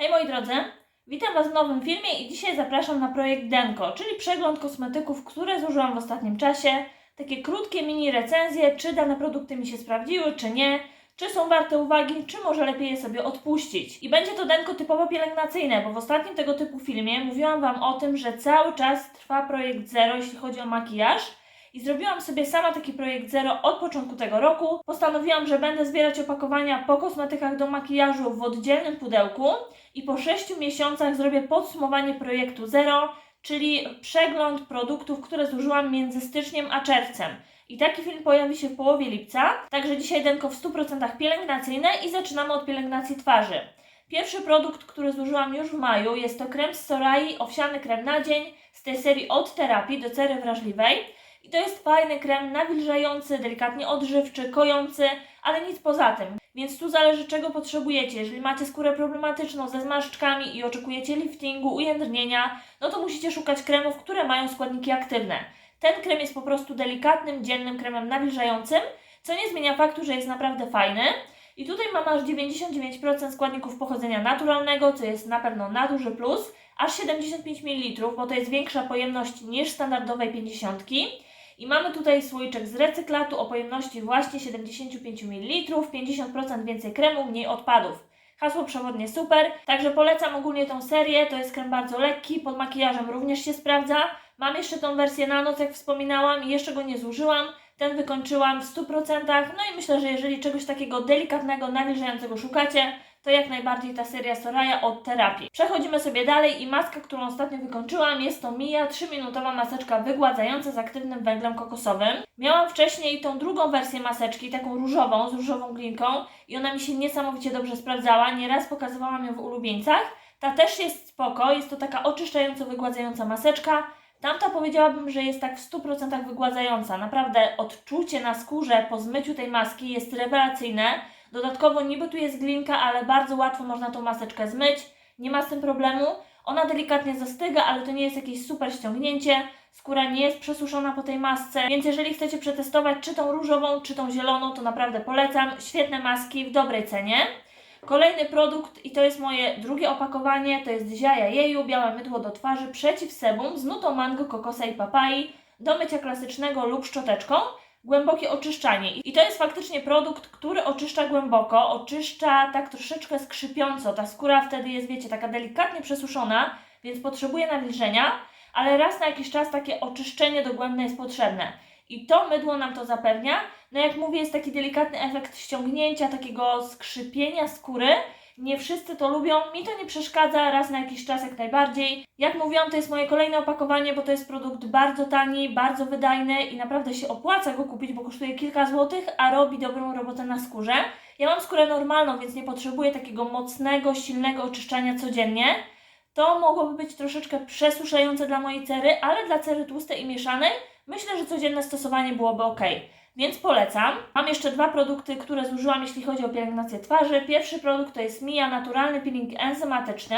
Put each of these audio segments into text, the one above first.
Hej moi drodzy, witam Was w nowym filmie i dzisiaj zapraszam na projekt Denko, czyli przegląd kosmetyków, które zużyłam w ostatnim czasie. Takie krótkie mini recenzje, czy dane produkty mi się sprawdziły, czy nie, czy są warte uwagi, czy może lepiej je sobie odpuścić. I będzie to Denko typowo pielęgnacyjne, bo w ostatnim tego typu filmie mówiłam Wam o tym, że cały czas trwa projekt Zero, jeśli chodzi o makijaż. I zrobiłam sobie sama taki projekt Zero od początku tego roku. Postanowiłam, że będę zbierać opakowania po kosmetykach do makijażu w oddzielnym pudełku i po 6 miesiącach zrobię podsumowanie projektu Zero, czyli przegląd produktów, które zużyłam między styczniem a czerwcem. I taki film pojawi się w połowie lipca, także dzisiaj denko w 100% pielęgnacyjne i zaczynamy od pielęgnacji twarzy. Pierwszy produkt, który zużyłam już w maju, jest to krem z Sorai, owsiany krem na dzień z tej serii od terapii do cery wrażliwej. I to jest fajny krem nawilżający, delikatnie odżywczy, kojący, ale nic poza tym. Więc tu zależy czego potrzebujecie. Jeżeli macie skórę problematyczną ze zmarszczkami i oczekujecie liftingu, ujędrnienia, no to musicie szukać kremów, które mają składniki aktywne. Ten krem jest po prostu delikatnym, dziennym kremem nawilżającym, co nie zmienia faktu, że jest naprawdę fajny. I tutaj mam aż 99% składników pochodzenia naturalnego, co jest na pewno na duży plus. Aż 75 ml, bo to jest większa pojemność niż standardowej 50. I mamy tutaj słoiczek z recyklatu o pojemności właśnie 75 ml, 50% więcej kremu, mniej odpadów. Hasło przewodnie super, także polecam ogólnie tą serię, to jest krem bardzo lekki, pod makijażem również się sprawdza. Mam jeszcze tą wersję na noc, jak wspominałam, i jeszcze go nie zużyłam. Ten wykończyłam w 100%, no i myślę, że jeżeli czegoś takiego delikatnego, nawilżającego szukacie, to jak najbardziej ta seria Soraya od terapii. Przechodzimy sobie dalej i maska, którą ostatnio wykończyłam, jest to Mia 3-minutowa maseczka wygładzająca z aktywnym węglem kokosowym. Miałam wcześniej tą drugą wersję maseczki, taką różową, z różową glinką i ona mi się niesamowicie dobrze sprawdzała, nieraz pokazywałam ją w ulubieńcach. Ta też jest spoko, jest to taka oczyszczająco wygładzająca maseczka. Tamta powiedziałabym, że jest tak w 100% wygładzająca. Naprawdę odczucie na skórze po zmyciu tej maski jest rewelacyjne. Dodatkowo niby tu jest glinka, ale bardzo łatwo można tą maseczkę zmyć. Nie ma z tym problemu. Ona delikatnie zastyga, ale to nie jest jakieś super ściągnięcie. Skóra nie jest przesuszona po tej masce, więc jeżeli chcecie przetestować czy tą różową, czy tą zieloną, to naprawdę polecam. Świetne maski w dobrej cenie. Kolejny produkt i to jest moje drugie opakowanie, to jest Zia Jeju, białe mydło do twarzy przeciw sebum z nutą mango, kokosa i papai do mycia klasycznego lub szczoteczką. Głębokie oczyszczanie. I to jest faktycznie produkt, który oczyszcza głęboko, oczyszcza tak troszeczkę skrzypiąco. Ta skóra wtedy jest, wiecie, taka delikatnie przesuszona, więc potrzebuje nawilżenia, ale raz na jakiś czas takie oczyszczenie dogłębne jest potrzebne. I to mydło nam to zapewnia. No jak mówię, jest taki delikatny efekt ściągnięcia, takiego skrzypienia skóry. Nie wszyscy to lubią, mi to nie przeszkadza, raz na jakiś czas jak najbardziej. Jak mówiłam, to jest moje kolejne opakowanie, bo to jest produkt bardzo tani, bardzo wydajny i naprawdę się opłaca go kupić, bo kosztuje kilka złotych, a robi dobrą robotę na skórze. Ja mam skórę normalną, więc nie potrzebuję takiego mocnego, silnego oczyszczania codziennie. To mogłoby być troszeczkę przesuszające dla mojej cery, ale dla cery tłustej i mieszanej myślę, że codzienne stosowanie byłoby ok. Więc polecam. Mam jeszcze dwa produkty, które zużyłam, jeśli chodzi o pielęgnację twarzy. Pierwszy produkt to jest Mia naturalny peeling enzymatyczny.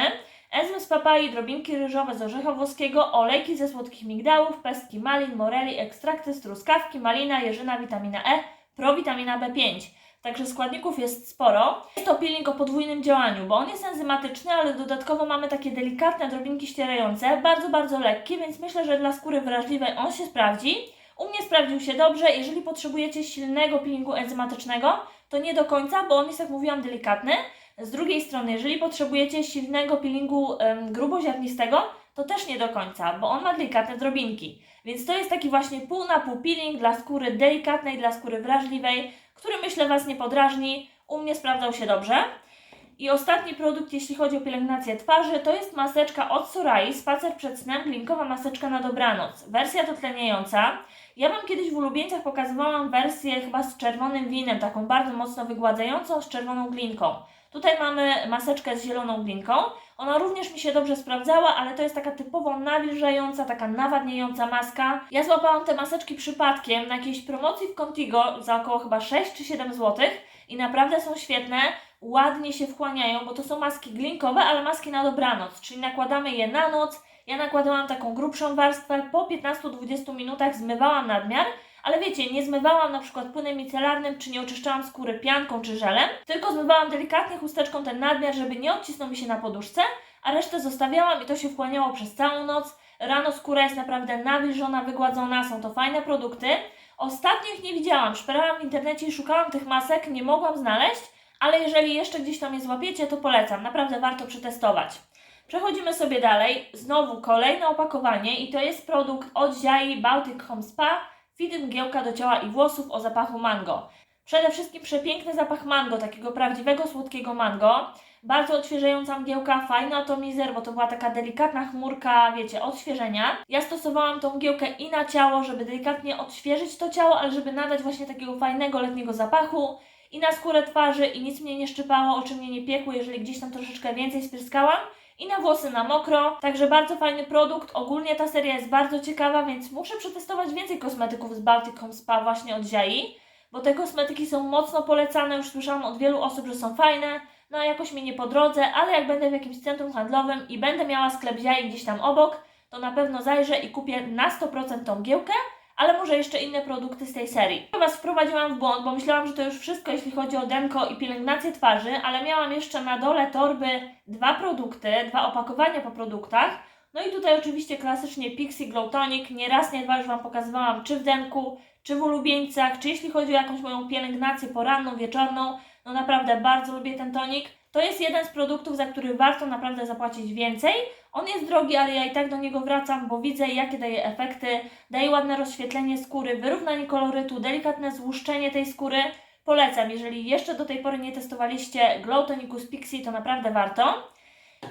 Enzym z papai, drobinki ryżowe z orzecha włoskiego, olejki ze słodkich migdałów, pestki malin, moreli, ekstrakty z truskawki, malina, jeżyna, witamina E, prowitamina B5. Także składników jest sporo. Jest to peeling o podwójnym działaniu, bo on jest enzymatyczny, ale dodatkowo mamy takie delikatne drobinki ścierające, bardzo, bardzo lekkie, więc myślę, że dla skóry wrażliwej on się sprawdzi. U mnie sprawdził się dobrze. Jeżeli potrzebujecie silnego peelingu enzymatycznego, to nie do końca, bo on jest, jak mówiłam, delikatny. Z drugiej strony, jeżeli potrzebujecie silnego peelingu ym, gruboziarnistego, to też nie do końca, bo on ma delikatne drobinki. Więc to jest taki właśnie pół na pół peeling dla skóry delikatnej, dla skóry wrażliwej, który myślę Was nie podrażni. U mnie sprawdzał się dobrze. I ostatni produkt, jeśli chodzi o pielęgnację twarzy, to jest maseczka od Sorai, spacer przed snem, glinkowa maseczka na dobranoc. Wersja dotleniająca. Ja Wam kiedyś w ulubieńcach pokazywałam wersję chyba z czerwonym winem, taką bardzo mocno wygładzającą, z czerwoną glinką. Tutaj mamy maseczkę z zieloną glinką. Ona również mi się dobrze sprawdzała, ale to jest taka typowo nawilżająca, taka nawadniająca maska. Ja złapałam te maseczki przypadkiem na jakiejś promocji w Contigo za około chyba 6 czy 7 zł i naprawdę są świetne, ładnie się wchłaniają, bo to są maski glinkowe, ale maski na dobranoc, czyli nakładamy je na noc. Ja nakładałam taką grubszą warstwę, po 15-20 minutach zmywałam nadmiar, ale wiecie, nie zmywałam na przykład płynem micelarnym, czy nie oczyszczałam skóry pianką czy żelem, tylko zmywałam delikatnie chusteczką ten nadmiar, żeby nie odcisnął mi się na poduszce, a resztę zostawiałam i to się wchłaniało przez całą noc. Rano skóra jest naprawdę nawilżona, wygładzona, są to fajne produkty. Ostatnio ich nie widziałam, szperałam w internecie i szukałam tych masek, nie mogłam znaleźć, ale jeżeli jeszcze gdzieś tam je złapiecie, to polecam, naprawdę warto przetestować. Przechodzimy sobie dalej, znowu kolejne opakowanie i to jest produkt od Ziai Baltic Home Spa Fit mgiełka do ciała i włosów o zapachu mango. Przede wszystkim przepiękny zapach mango, takiego prawdziwego słodkiego mango. Bardzo odświeżająca mgiełka, fajny atomizer, bo to była taka delikatna chmurka, wiecie, odświeżenia. Ja stosowałam tą mgiełkę i na ciało, żeby delikatnie odświeżyć to ciało, ale żeby nadać właśnie takiego fajnego letniego zapachu. I na skórę twarzy i nic mnie nie szczypało, oczy mnie nie piekły, jeżeli gdzieś tam troszeczkę więcej spryskałam. I na włosy na mokro, także bardzo fajny produkt. Ogólnie ta seria jest bardzo ciekawa, więc muszę przetestować więcej kosmetyków z Baltic Home Spa właśnie od Ziai, bo te kosmetyki są mocno polecane, już słyszałam od wielu osób, że są fajne, no a jakoś mi nie po drodze, ale jak będę w jakimś centrum handlowym i będę miała sklep Ziai gdzieś tam obok, to na pewno zajrzę i kupię na 100% tą giełkę, ale może jeszcze inne produkty z tej serii. Ja Was wprowadziłam w błąd, bo myślałam, że to już wszystko, jeśli chodzi o denko i pielęgnację twarzy, ale miałam jeszcze na dole torby dwa produkty, dwa opakowania po produktach. No i tutaj oczywiście klasycznie Pixie Glow Tonic. Nie raz, nie dwa już Wam pokazywałam, czy w denku, czy w ulubieńcach, czy jeśli chodzi o jakąś moją pielęgnację poranną, wieczorną. No naprawdę bardzo lubię ten tonik. To jest jeden z produktów, za który warto naprawdę zapłacić więcej. On jest drogi, ale ja i tak do niego wracam, bo widzę jakie daje efekty. Daje ładne rozświetlenie skóry, wyrównanie kolorytu, delikatne złuszczenie tej skóry. Polecam, jeżeli jeszcze do tej pory nie testowaliście Glow Tonicu z Pixie, to naprawdę warto.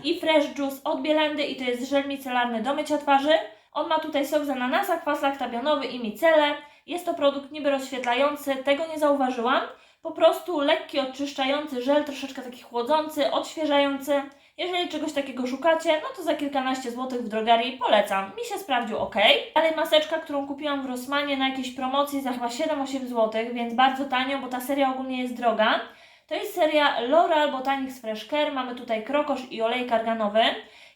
I Fresh Juice od Bielendy i to jest żel micelarny do mycia twarzy. On ma tutaj sok z ananasa, kwas laktabionowy i micele. Jest to produkt niby rozświetlający, tego nie zauważyłam. Po prostu lekki, odczyszczający żel, troszeczkę taki chłodzący, odświeżający. Jeżeli czegoś takiego szukacie, no to za kilkanaście złotych w drogerii polecam. Mi się sprawdził ok. Dalej maseczka, którą kupiłam w Rossmanie na jakiejś promocji za chyba 7-8 zł, więc bardzo tanio, bo ta seria ogólnie jest droga. To jest seria L'Oreal Botanics Fresh Care. Mamy tutaj krokosz i olej arganowy.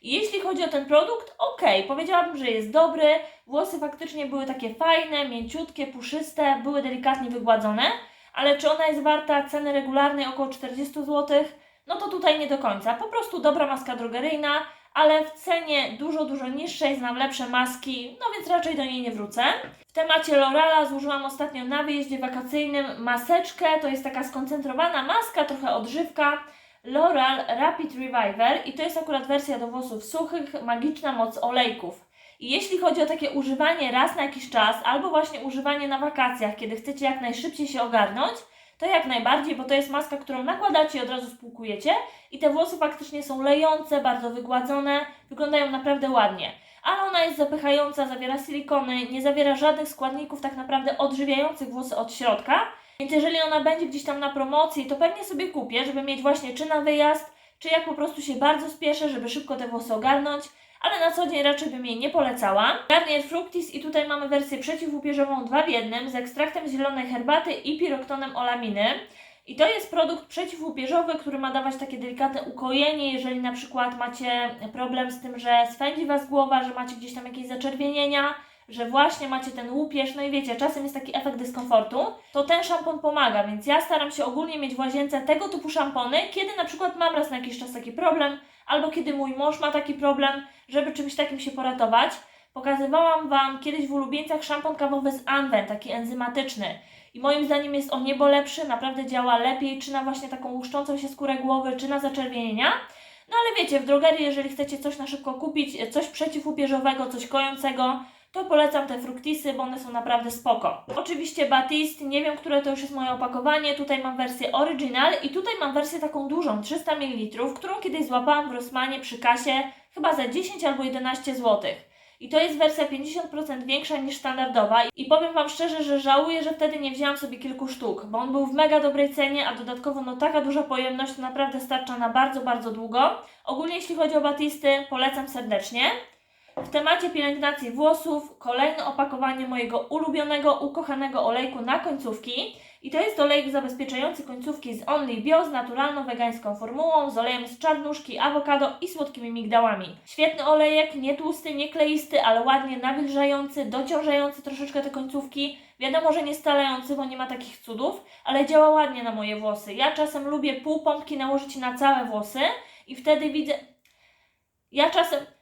I jeśli chodzi o ten produkt, ok, powiedziałabym, że jest dobry. Włosy faktycznie były takie fajne, mięciutkie, puszyste, były delikatnie wygładzone. Ale czy ona jest warta ceny regularnej około 40 zł? No to tutaj nie do końca. Po prostu dobra maska drogeryjna, ale w cenie dużo, dużo niższej znam lepsze maski, no więc raczej do niej nie wrócę. W temacie L'Oreala zużyłam ostatnio na wyjeździe wakacyjnym maseczkę, to jest taka skoncentrowana maska, trochę odżywka. L'Oreal Rapid Reviver i to jest akurat wersja do włosów suchych, magiczna moc olejków. I jeśli chodzi o takie używanie raz na jakiś czas, albo właśnie używanie na wakacjach, kiedy chcecie jak najszybciej się ogarnąć, to jak najbardziej, bo to jest maska, którą nakładacie i od razu spłukujecie i te włosy faktycznie są lejące, bardzo wygładzone, wyglądają naprawdę ładnie. Ale ona jest zapychająca, zawiera silikony, nie zawiera żadnych składników tak naprawdę odżywiających włosy od środka. Więc jeżeli ona będzie gdzieś tam na promocji, to pewnie sobie kupię, żeby mieć właśnie czy na wyjazd, czy jak po prostu się bardzo spieszę, żeby szybko te włosy ogarnąć ale na co dzień raczej bym jej nie polecała. Garnier Fructis i tutaj mamy wersję przeciwłupieżową 2 w 1 z ekstraktem zielonej herbaty i piroktonem olaminy. I to jest produkt przeciwłupieżowy, który ma dawać takie delikatne ukojenie, jeżeli na przykład macie problem z tym, że swędzi Was głowa, że macie gdzieś tam jakieś zaczerwienienia, że właśnie macie ten łupież, no i wiecie, czasem jest taki efekt dyskomfortu, to ten szampon pomaga, więc ja staram się ogólnie mieć w łazience tego typu szampony, kiedy na przykład mam raz na jakiś czas taki problem, albo kiedy mój mąż ma taki problem, żeby czymś takim się poratować. Pokazywałam Wam kiedyś w ulubieńcach szampon kawowy z Anwen, taki enzymatyczny. I moim zdaniem jest on niebo lepszy, naprawdę działa lepiej, czy na właśnie taką łuszczącą się skórę głowy, czy na zaczerwienienia. No ale wiecie, w drogerii, jeżeli chcecie coś na szybko kupić, coś przeciwłupieżowego, coś kojącego, to polecam te fruktisy, bo one są naprawdę spoko. Oczywiście Batiste, nie wiem, które to już jest moje opakowanie. Tutaj mam wersję original i tutaj mam wersję taką dużą, 300 ml, którą kiedyś złapałam w Rossmanie przy kasie chyba za 10 albo 11 zł. I to jest wersja 50% większa niż standardowa i powiem Wam szczerze, że żałuję, że wtedy nie wzięłam sobie kilku sztuk, bo on był w mega dobrej cenie, a dodatkowo no taka duża pojemność to naprawdę starcza na bardzo, bardzo długo. Ogólnie jeśli chodzi o Batisty, polecam serdecznie. W temacie pielęgnacji włosów kolejne opakowanie mojego ulubionego, ukochanego olejku na końcówki. I to jest olejek zabezpieczający końcówki z Only Bio z naturalną wegańską formułą, z olejem z czarnuszki, awokado i słodkimi migdałami. Świetny olejek, nie tłusty, nie kleisty, ale ładnie nawilżający, dociążający troszeczkę te końcówki. Wiadomo, że nie stalający, bo nie ma takich cudów, ale działa ładnie na moje włosy. Ja czasem lubię pół pompki nałożyć na całe włosy i wtedy widzę... Ja czasem...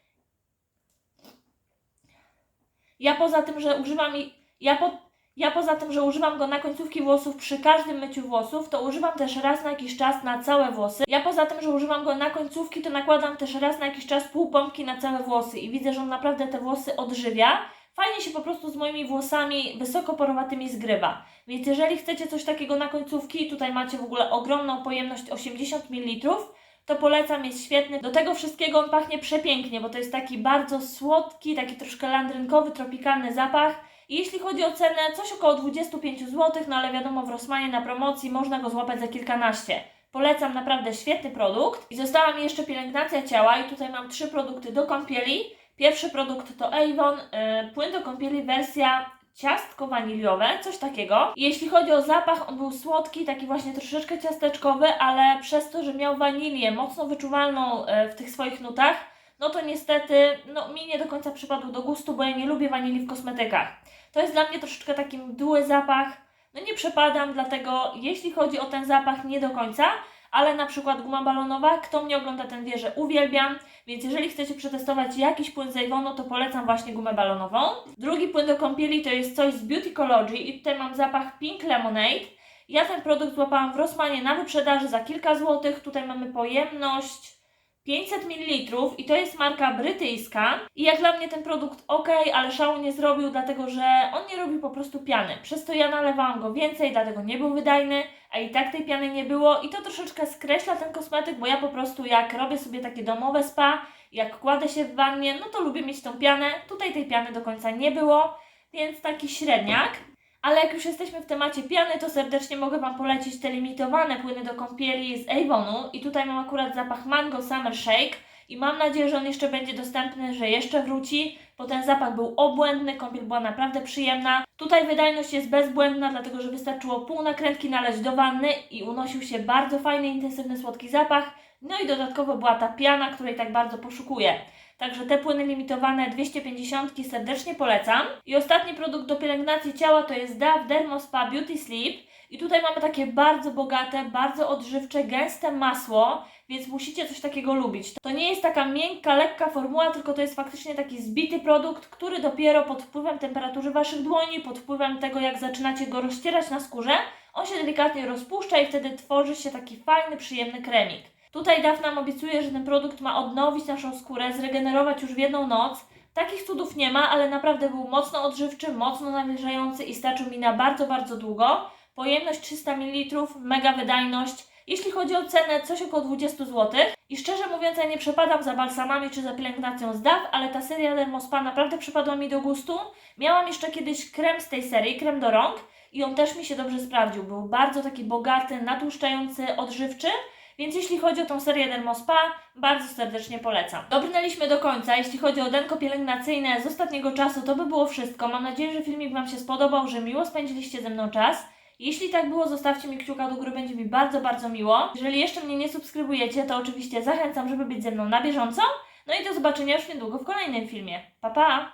Ja poza tym, że używam i... Ja po... Ja poza tym, że używam go na końcówki włosów przy każdym myciu włosów, to używam też raz na jakiś czas na całe włosy. Ja poza tym, że używam go na końcówki, to nakładam też raz na jakiś czas pół pompki na całe włosy i widzę, że on naprawdę te włosy odżywia. Fajnie się po prostu z moimi włosami wysokoporowatymi zgrywa. Więc jeżeli chcecie coś takiego na końcówki, tutaj macie w ogóle ogromną pojemność 80 ml, to polecam, jest świetny. Do tego wszystkiego on pachnie przepięknie, bo to jest taki bardzo słodki, taki troszkę landrynkowy, tropikalny zapach. I jeśli chodzi o cenę, coś około 25 zł, no ale wiadomo, w Rossmanie na promocji można go złapać za kilkanaście. Polecam naprawdę świetny produkt. I została mi jeszcze pielęgnacja ciała i tutaj mam trzy produkty do kąpieli. Pierwszy produkt to Avon, yy, płyn do kąpieli wersja ciastko waniliowe, coś takiego. Jeśli chodzi o zapach, on był słodki, taki właśnie troszeczkę ciasteczkowy, ale przez to, że miał wanilię mocno wyczuwalną e, w tych swoich nutach, no to niestety no, mi nie do końca przypadł do gustu, bo ja nie lubię wanilii w kosmetykach. To jest dla mnie troszeczkę taki mdły zapach. No nie przepadam, dlatego jeśli chodzi o ten zapach, nie do końca, ale na przykład guma balonowa, kto mnie ogląda, ten wie, że uwielbiam, więc jeżeli chcecie przetestować jakiś płyn z Avonu, to polecam właśnie gumę balonową. Drugi płyn do kąpieli to jest coś z Beautycology i tutaj mam zapach Pink Lemonade. Ja ten produkt złapałam w Rossmanie na wyprzedaży za kilka złotych. Tutaj mamy pojemność 500 ml i to jest marka brytyjska. I jak dla mnie ten produkt ok, ale szału nie zrobił, dlatego że on nie robi po prostu piany. Przez to ja nalewałam go więcej, dlatego nie był wydajny, a i tak tej piany nie było. I to troszeczkę skreśla ten kosmetyk, bo ja po prostu jak robię sobie takie domowe spa, jak kładę się w wannie, no to lubię mieć tą pianę. Tutaj tej piany do końca nie było, więc taki średniak. Ale jak już jesteśmy w temacie piany, to serdecznie mogę Wam polecić te limitowane płyny do kąpieli z Avonu. I tutaj mam akurat zapach Mango Summer Shake. I mam nadzieję, że on jeszcze będzie dostępny, że jeszcze wróci, bo ten zapach był obłędny, kąpiel była naprawdę przyjemna. Tutaj wydajność jest bezbłędna, dlatego że wystarczyło pół nakrętki nalać do wanny i unosił się bardzo fajny, intensywny, słodki zapach. No i dodatkowo była ta piana, której tak bardzo poszukuję. Także te płyny limitowane 250 serdecznie polecam. I ostatni produkt do pielęgnacji ciała to jest DAW Dermospa Beauty Sleep. I tutaj mamy takie bardzo bogate, bardzo odżywcze, gęste masło, więc musicie coś takiego lubić. To nie jest taka miękka, lekka formuła, tylko to jest faktycznie taki zbity produkt, który dopiero pod wpływem temperatury Waszych dłoni, pod wpływem tego jak zaczynacie go rozcierać na skórze, on się delikatnie rozpuszcza i wtedy tworzy się taki fajny, przyjemny kremik. Tutaj DAF nam obiecuje, że ten produkt ma odnowić naszą skórę, zregenerować już w jedną noc. Takich cudów nie ma, ale naprawdę był mocno odżywczy, mocno nawilżający i starczył mi na bardzo, bardzo długo. Pojemność 300 ml, mega wydajność. Jeśli chodzi o cenę, coś około 20 zł. I szczerze mówiąc, ja nie przepadam za balsamami czy za pielęgnacją z DAF, ale ta seria Dermospa naprawdę przypadła mi do gustu. Miałam jeszcze kiedyś krem z tej serii, krem do rąk i on też mi się dobrze sprawdził. Był bardzo taki bogaty, natłuszczający, odżywczy. Więc jeśli chodzi o tą serię Dermospa, bardzo serdecznie polecam. Dobrnęliśmy do końca. Jeśli chodzi o denko pielęgnacyjne z ostatniego czasu, to by było wszystko. Mam nadzieję, że filmik Wam się spodobał, że miło spędziliście ze mną czas. Jeśli tak było, zostawcie mi kciuka do góry, będzie mi bardzo, bardzo miło. Jeżeli jeszcze mnie nie subskrybujecie, to oczywiście zachęcam, żeby być ze mną na bieżąco. No i do zobaczenia już niedługo w kolejnym filmie. Pa, pa!